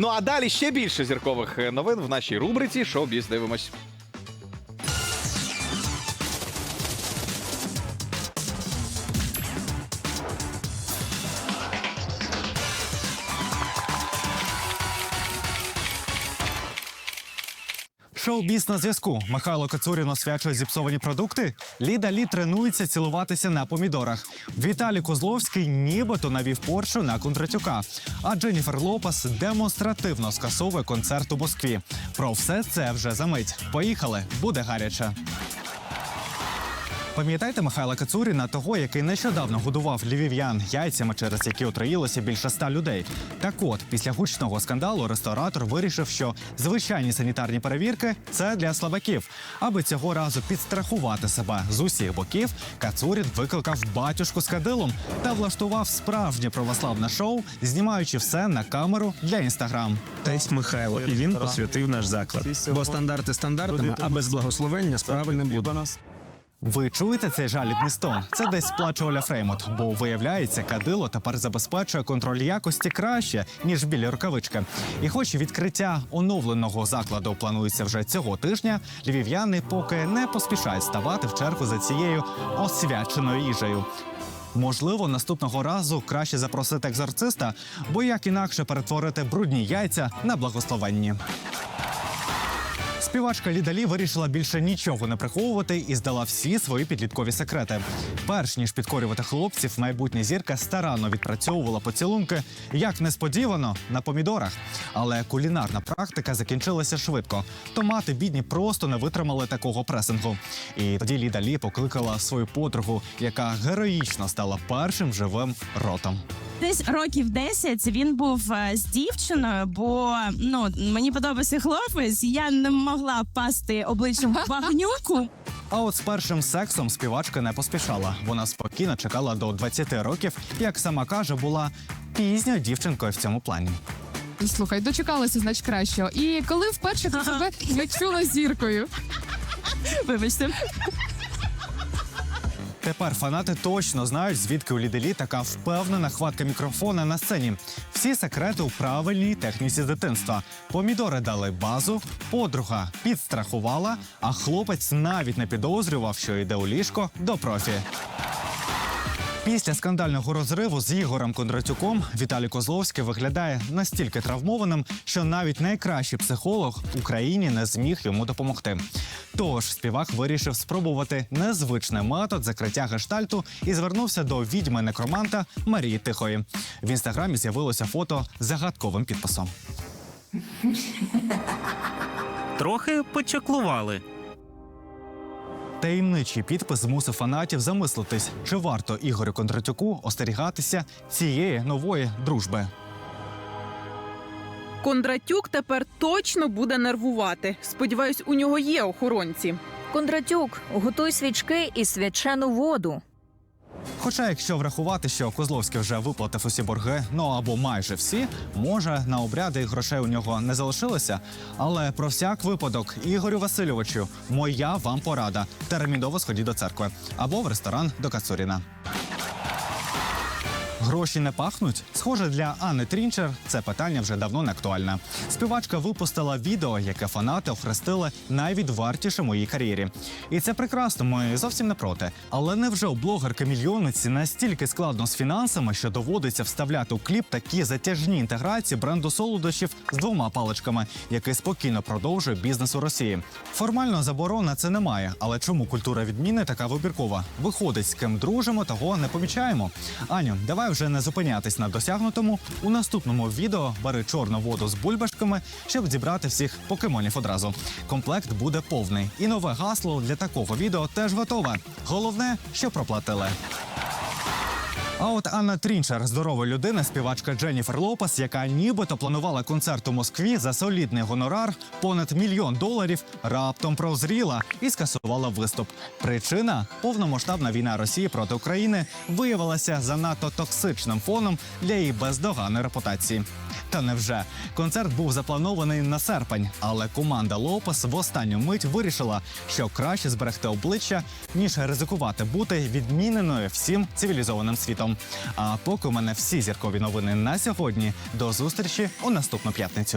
Ну а далі ще більше зіркових е, новин в нашій рубриці «Шоу-біз дивимось. Шоу-біз на зв'язку. Михайло Кацурін освячує зіпсовані продукти. Ліда Лі тренується цілуватися на помідорах. Віталій Козловський нібито навів поршу на Кондратюка. А Дженніфер Лопес демонстративно скасовує концерт у Москві. Про все це вже за мить. Поїхали, буде гаряче. Пам'ятаєте Михайла Кацуріна, того, який нещодавно годував львів'ян яйцями, через які отруїлося більше ста людей. Так от, після гучного скандалу, ресторатор вирішив, що звичайні санітарні перевірки це для слабаків. Аби цього разу підстрахувати себе з усіх боків, Кацурін викликав батюшку з кадилом та влаштував справжнє православне шоу, знімаючи все на камеру для інстаграм. Тесть Михайло, і він посвятив наш заклад. Бо стандарти стандартами, а без благословення справи не буде. Ви чуєте цей жалібний стон? Це десь плаче Оля Фреймут, бо виявляється, кадило тепер забезпечує контроль якості краще ніж білі рукавички. І хоч відкриття оновленого закладу планується вже цього тижня, львів'яни поки не поспішають ставати в чергу за цією освяченою їжею. Можливо, наступного разу краще запросити екзорциста, бо як інакше перетворити брудні яйця на благословенні. Співачка Лідалі вирішила більше нічого не приховувати і здала всі свої підліткові секрети. Перш ніж підкорювати хлопців, майбутня зірка старанно відпрацьовувала поцілунки, як несподівано, на помідорах. Але кулінарна практика закінчилася швидко. Томати бідні просто не витримали такого пресингу. І тоді Ліда Лі покликала свою подругу, яка героїчно стала першим живим ротом. Десь років 10 він був е, з дівчиною, бо ну мені подобався хлопець. Я не могла пасти обличчям в багнюку. А от з першим сексом співачка не поспішала. Вона спокійно чекала до 20 років, як сама каже, була пізньою дівчинкою в цьому плані. Слухай, дочекалася, значить кращого. І коли вперше ти себе відчула зіркою? Вибачте, Тепер фанати точно знають, звідки у Ліделі така впевнена хватка мікрофона на сцені. Всі секрети у правильній техніці дитинства. Помідори дали базу, подруга підстрахувала, а хлопець навіть не підозрював, що йде у ліжко до профі. Після скандального розриву з Ігорем Кондратюком Віталій Козловський виглядає настільки травмованим, що навіть найкращий психолог в Україні не зміг йому допомогти. Тож співак вирішив спробувати незвичний метод закриття гештальту і звернувся до відьми некроманта Марії Тихої. В інстаграмі з'явилося фото з загадковим підписом. Трохи почаклували. Таємничий підпис змусив фанатів замислитись, чи варто Ігорю Кондратюку остерігатися цієї нової дружби. Кондратюк тепер точно буде нервувати. Сподіваюсь, у нього є охоронці. Кондратюк, готуй свічки і свячену воду. Хоча, якщо врахувати, що Козловський вже виплатив усі борги, ну або майже всі, може на обряди грошей у нього не залишилося. Але про всяк випадок, Ігорю Васильовичу, моя вам порада: терміново сходіть до церкви або в ресторан до Кацуріна. Гроші не пахнуть? Схоже, для Анни Трінчер це питання вже давно не актуальне. Співачка випустила відео, яке фанати охрестили найвідвартішим у її кар'єрі. І це прекрасно, ми зовсім не проти. Але невже у блогерки мільйонниці настільки складно з фінансами, що доводиться вставляти у кліп такі затяжні інтеграції бренду солодощів з двома паличками, який спокійно продовжує бізнес у Росії? Формально заборона це немає, але чому культура відміни така вибіркова? Виходить, з ким дружимо, того не помічаємо. Аню, давай вже не зупинятись на досягнутому. У наступному відео бери чорну воду з бульбашками, щоб зібрати всіх покемонів одразу. Комплект буде повний, і нове гасло для такого відео теж готове. Головне, що проплатили. А от Анна Трінчер, здорова людина, співачка Дженніфер Лопес, яка нібито планувала концерт у Москві за солідний гонорар понад мільйон доларів, раптом прозріла і скасувала виступ. Причина повномасштабна війна Росії проти України виявилася занадто токсичним фоном для її бездоганної репутації. Та невже концерт був запланований на серпень, але команда Лопес в останню мить вирішила, що краще зберегти обличчя ніж ризикувати бути відміненою всім цивілізованим світом. Світом. А поки у мене всі зіркові новини на сьогодні. До зустрічі у наступну п'ятницю.